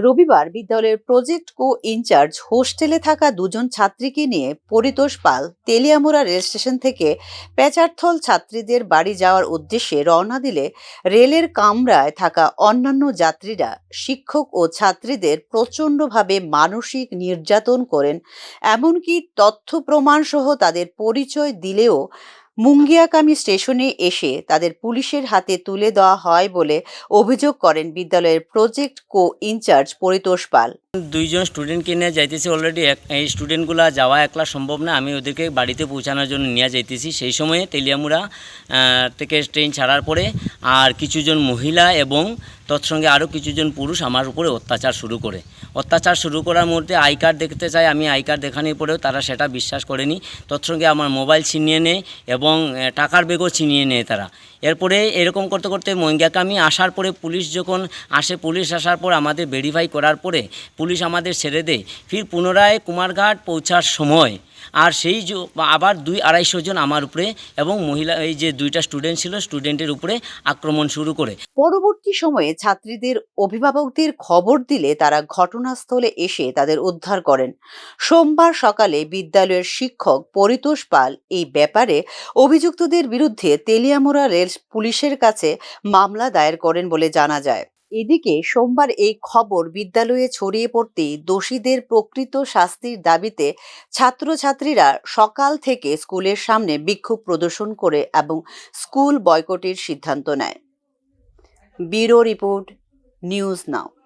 রবিবার বিদ্যালয়ের project co in charge হোস্টেলে থাকা দুজন ছাত্রীকে নিয়ে পরিতোষ পাল তেলিয়ামুড়া রেল স্টেশন থেকে পেচারথল ছাত্রীদের বাড়ি যাওয়ার উদ্দেশ্যে রওনা দিলে রেলের কামরায় থাকা অন্যান্য যাত্রীরা শিক্ষক ও ছাত্রীদের প্রচণ্ডভাবে মানসিক নির্যাতন করেন। এমনকি তথ্য প্রমাণসহ তাদের পরিচয় দিলেও মুঙ্গিয়াকামী স্টেশনে এসে তাদের পুলিশের হাতে তুলে দেওয়া হয় বলে অভিযোগ করেন বিদ্যালয়ের project co incharge Paritosh Pal. দুইজন স্টুডেন্টকে নিয়ে যাইতেছি অলরেডি এই স্টুডেন্টগুলো যাওয়া একলা সম্ভব না। আমি ওদেরকে বাড়িতে পৌঁছানোর জন্য নিয়ে যাইতেছি। সেই সময়ে তেলিয়ামুড়া থেকে ট্রেন ছাড়ার পরে আর কিছুজন মহিলা এবং তৎসঙ্গে আরও কিছুজন পুরুষ আমার উপরে অত্যাচার শুরু করে। অত্যাচার শুরু করার মধ্যে আই কার্ড দেখতে চাই, আমি আই কার্ড দেখানোর পরেও তারা সেটা বিশ্বাস করেনি। তৎসঙ্গে আমার মোবাইল ছিনিয়ে নেয় এবং টাকার বেগও ছিনিয়ে নেয় তারা। এরপরে এরকম করতে করতে মহিঙ্গাকামি আসার পরে পুলিশ যখন আসে, পুলিশ আসার পর আমাদের ভেরিফাই করার পরে পুলিশ আমাদের ছেড়ে দেয়। ফির পুনরায় কুমারঘাট পৌঁছার সময় আর সেই আবার দুই আড়াইশো জন আমার উপরে এবং মহিলা, এই যে দুইটা স্টুডেন্ট ছিল স্টুডেন্টের উপরে আক্রমণ শুরু করে। পরবর্তী সময়ে ছাত্রীদের অভিভাবকদের খবর দিলে তারা ঘটনাস্থলে এসে তাদের উদ্ধার করেন। সোমবার সকালে বিদ্যালয়ের শিক্ষক পরিতোষ পাল এই ব্যাপারে অভিযুক্তদের বিরুদ্ধে তেলিয়ামুড়া রেল পুলিশের কাছে মামলা দায়ের করেন বলে জানা যায়। এদিকে সোমবার এই খবর বিদ্যালয়ে ছড়িয়ে পড়তে দোষীদের প্রকৃত শাস্তির দাবিতে ছাত্রছাত্রীরা সকাল থেকে স্কুলের সামনে বিক্ষোভ প্রদর্শন করে এবং স্কুল বয়কটের সিদ্ধান্ত নেয়। Bureau report, news now.